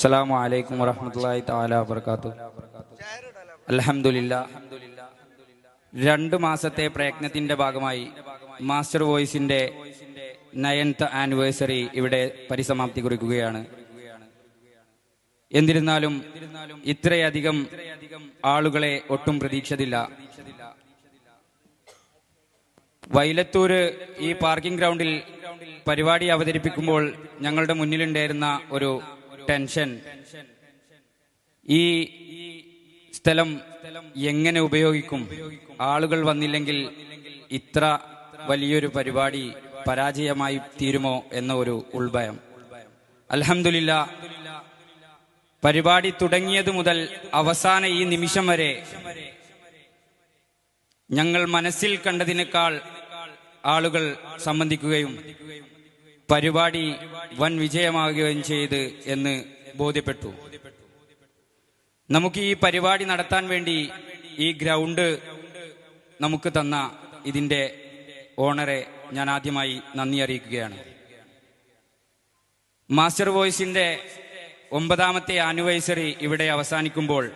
അസ്സലാമു അലൈക്കും വറഹ്മത്തുള്ളാഹി തആല വബറകാതുഹു. അൽഹംദുലില്ലാ രണ്ട് മാസത്തെ പ്രയത്നത്തിന്റെ ഭാഗമായി മാസ്റ്റർ വോയിസിന്റെ നയൻത്ത് ആനിവേഴ്സറി ഇവിടെ പരിസമാപ്തി കുറിക്കുകയാണ്. എന്നിരുന്നാലും ഇത്രയധികം ആളുകളെ ഒട്ടും പ്രതീക്ഷതില്ല വൈലത്തൂര് ഈ പാർക്കിംഗ് ഗ്രൗണ്ടിൽ പരിപാടി അവതരിപ്പിക്കുമ്പോൾ ഞങ്ങളുടെ മുന്നിലുണ്ടായിരുന്ന ഒരു ടെൻഷൻ ഈ സ്ഥലം എങ്ങനെ ഉപയോഗിക്കും? ആളുകൾ വന്നില്ലെങ്കിൽ ഇത്ര വലിയൊരു പരിപാടി പരാജയമായി തീരുമോ എന്ന ഒരു ഉൾഭയം. അലഹമില്ല പരിപാടി തുടങ്ങിയത് മുതൽ അവസാന ഈ നിമിഷം വരെ ഞങ്ങൾ മനസ്സിൽ കണ്ടതിനേക്കാൾ ആളുകൾ സംബന്ധിക്കുകയും പരിപാടി വൻ വിജയമാകുകയും ചെയ്ത് എന്ന് ബോധ്യപ്പെട്ടു. നമുക്ക് ഈ പരിപാടി നടത്താൻ വേണ്ടി ഈ ഗ്രൗണ്ട് നമുക്ക് തന്ന ഇതിന്റെ ഓണറെ ഞാൻ ആദ്യമായി നന്ദി അറിയിക്കുകയാണ്. മാസ്റ്റർ വോയിസിന്റെ ഒമ്പതാമത്തെ ആനിവേഴ്സറി ഇവിടെ അവസാനിക്കുമ്പോൾ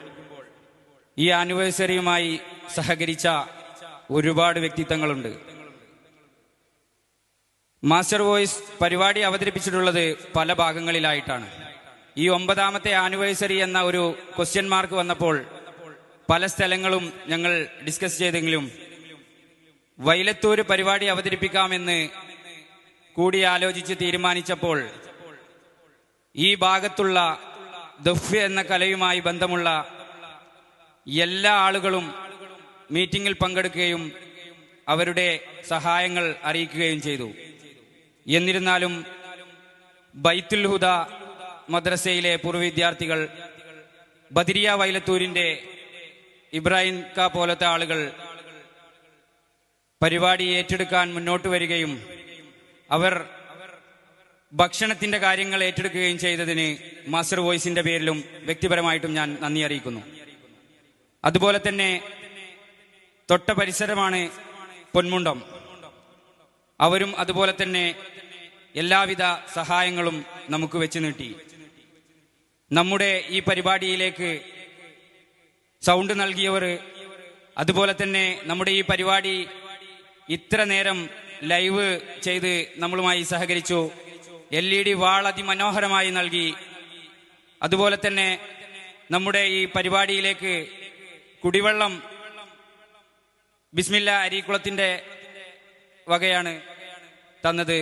ഈ ആനിവേഴ്സറിയുമായി സഹകരിച്ച ഒരുപാട് വ്യക്തിത്വങ്ങളുണ്ട്. മാസ്റ്റർ വോയിസ് പരിപാടി അവതരിപ്പിച്ചിട്ടുള്ളത് പല ഭാഗങ്ങളിലായിട്ടാണ്. ഈ ഒമ്പതാമത്തെ ആനിവേഴ്സറി എന്ന ഒരു ക്വസ്റ്റ്യൻ മാർക്ക് വന്നപ്പോൾ പല സ്ഥലങ്ങളും ഞങ്ങൾ ഡിസ്കസ് ചെയ്തെങ്കിലും വൈലത്തൂര് പരിപാടി അവതരിപ്പിക്കാമെന്ന് കൂടി ആലോചിച്ച് തീരുമാനിച്ചപ്പോൾ ഈ ഭാഗത്തുള്ള ദഫ്യ എന്ന കലയുമായി ബന്ധമുള്ള എല്ലാ ആളുകളും മീറ്റിംഗിൽ പങ്കെടുക്കുകയും അവരുടെ സഹായങ്ങൾ അറിയിക്കുകയും ചെയ്തു. എന്നിരുന്നാലും ബൈത്തുൽ ഹുദ മദ്രസയിലെ പൂർവ വിദ്യാർത്ഥികൾ ബദിരിയ വൈലത്തൂരിന്റെ ഇബ്രാഹിം ക പോലത്തെ ആളുകൾ പരിപാടി ഏറ്റെടുക്കാൻ മുന്നോട്ട് വരികയും അവർ ഭക്ഷണത്തിന്റെ കാര്യങ്ങൾ ഏറ്റെടുക്കുകയും ചെയ്തതിന് മാസ്റ്റർ വോയിസിന്റെ പേരിലും വ്യക്തിപരമായിട്ടും ഞാൻ നന്ദി അറിയിക്കുന്നു. അതുപോലെ തന്നെ തൊട്ട പരിസരമാണ് പൊന്മുണ്ടം. അവരും അതുപോലെ തന്നെ എല്ലാവിധ സഹായങ്ങളും നമുക്ക് വെച്ച് നീട്ടി. നമ്മുടെ ഈ പരിപാടിയിലേക്ക് സൗണ്ട് നൽകിയവർ അതുപോലെ തന്നെ നമ്മുടെ ഈ പരിപാടി ഇത്ര നേരം ലൈവ് ചെയ്ത് നമ്മളുമായി സഹകരിച്ചു. എൽ ഇ ഡി വാൾ അതിമനോഹരമായി നൽകി. അതുപോലെ തന്നെ നമ്മുടെ ഈ പരിപാടിയിലേക്ക് കുടിവെള്ളം ബിസ്മില്ല അരീക്കുളത്തിന്റെ വകയാണ് തന്നത്.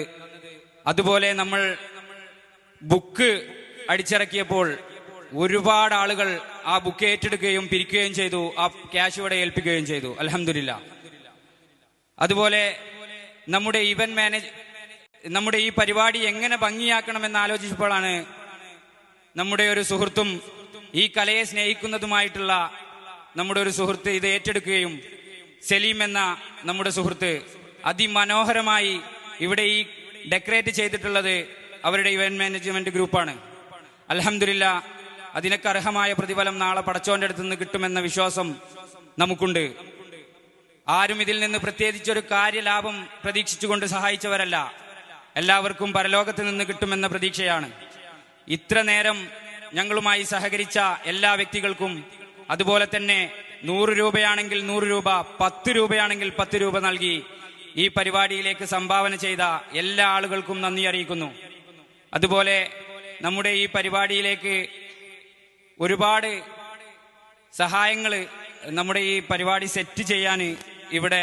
അതുപോലെ നമ്മൾ ബുക്ക് അടിച്ചിറക്കിയപ്പോൾ ഒരുപാട് ആളുകൾ ആ ബുക്ക് ഏറ്റെടുക്കുകയും പിരിക്കുകയും ചെയ്തു ആ ക്യാഷ് ഇവിടെ ഏൽപ്പിക്കുകയും ചെയ്തു. അലഹമില്ല അതുപോലെ നമ്മുടെ ഇവന്റ് മാനേജ് നമ്മുടെ ഈ പരിപാടി എങ്ങനെ ഭംഗിയാക്കണമെന്ന് ആലോചിച്ചപ്പോഴാണ് നമ്മുടെ ഒരു സുഹൃത്തും ഈ കലയെ സ്നേഹിക്കുന്നതുമായിട്ടുള്ള നമ്മുടെ ഒരു സുഹൃത്ത് ഇത് ഏറ്റെടുക്കുകയും സലീം എന്ന നമ്മുടെ സുഹൃത്ത് അതിമനോഹരമായി ഇവിടെ ഈ ഡെക്കറേറ്റ് ചെയ്തിട്ടുള്ളത് അവരുടെ ഇവന്റ് മാനേജ്മെന്റ് ഗ്രൂപ്പാണ് അലഹമില്ല അതിനൊക്കെ അർഹമായ പ്രതിഫലം നാളെ പടച്ചോന്റെ അടുത്ത് നിന്ന് കിട്ടുമെന്ന വിശ്വാസം നമുക്കുണ്ട്. ആരും ഇതിൽ നിന്ന് പ്രത്യേകിച്ചൊരു കാര്യലാഭം പ്രതീക്ഷിച്ചുകൊണ്ട് സഹായിച്ചവരല്ല. എല്ലാവർക്കും പരലോകത്ത് നിന്ന് കിട്ടുമെന്ന പ്രതീക്ഷയാണ്. ഇത്ര നേരം ഞങ്ങളുമായി സഹകരിച്ച എല്ലാ വ്യക്തികൾക്കും അതുപോലെ തന്നെ നൂറ് രൂപയാണെങ്കിൽ നൂറ് രൂപ പത്ത് രൂപയാണെങ്കിൽ പത്ത് രൂപ നൽകി ഈ പരിപാടിയിലേക്ക് സംഭാവന ചെയ്ത എല്ലാ ആളുകൾക്കും നന്ദി അറിയിക്കുന്നു. അതുപോലെ നമ്മുടെ ഈ പരിപാടിയിലേക്ക് ഒരുപാട് സഹായങ്ങൾ നമ്മുടെ ഈ പരിപാടി സെറ്റ് ചെയ്യാൻ ഇവിടെ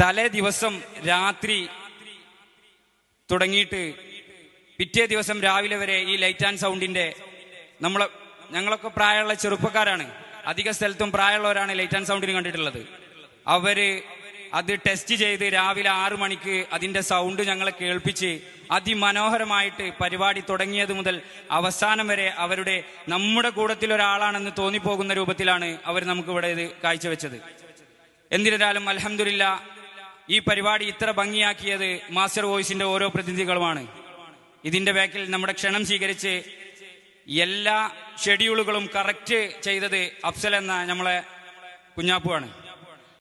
തലേ ദിവസം രാത്രി തുടങ്ങിയിട്ട് പിറ്റേ ദിവസം രാവിലെ വരെ ഈ ലൈറ്റ് ആൻഡ് സൗണ്ടിന്റെ നമ്മളെ ഞങ്ങളൊക്കെ പ്രായമുള്ള ചെറുപ്പക്കാരാണ്. അധിക സ്ഥലത്തും പ്രായമുള്ളവരാണ് ലൈറ്റ് ആൻഡ് സൗണ്ടിന് കണ്ടിട്ടുള്ളത്. അവർ അത് ടെസ്റ്റ് ചെയ്ത് രാവിലെ ആറ് മണിക്ക് അതിന്റെ സൗണ്ട് ഞങ്ങളെ കേൾപ്പിച്ച് അതിമനോഹരമായിട്ട് പരിപാടി തുടങ്ങിയത് മുതൽ അവസാനം വരെ അവരുടെ നമ്മുടെ കൂട്ടത്തിൽ ഒരാളാണെന്ന് തോന്നിപ്പോകുന്ന രൂപത്തിലാണ് അവർ നമുക്ക് ഇവിടെ ഇത് കാഴ്ചവെച്ചത്. എന്നിരുന്നാലും അലഹമില്ല ഈ പരിപാടി ഇത്ര ഭംഗിയാക്കിയത് മാസ്റ്റർ വോയിസിന്റെ ഓരോ പ്രതിനിധികളുമാണ്. ഇതിന്റെ ബാക്കിൽ നമ്മുടെ ക്ഷണം സ്വീകരിച്ച് എല്ലാ ഷെഡ്യൂളുകളും കറക്റ്റ് ചെയ്തത് അഫ്സൽ എന്ന നമ്മളെ കുഞ്ഞാപ്പുവാണ്.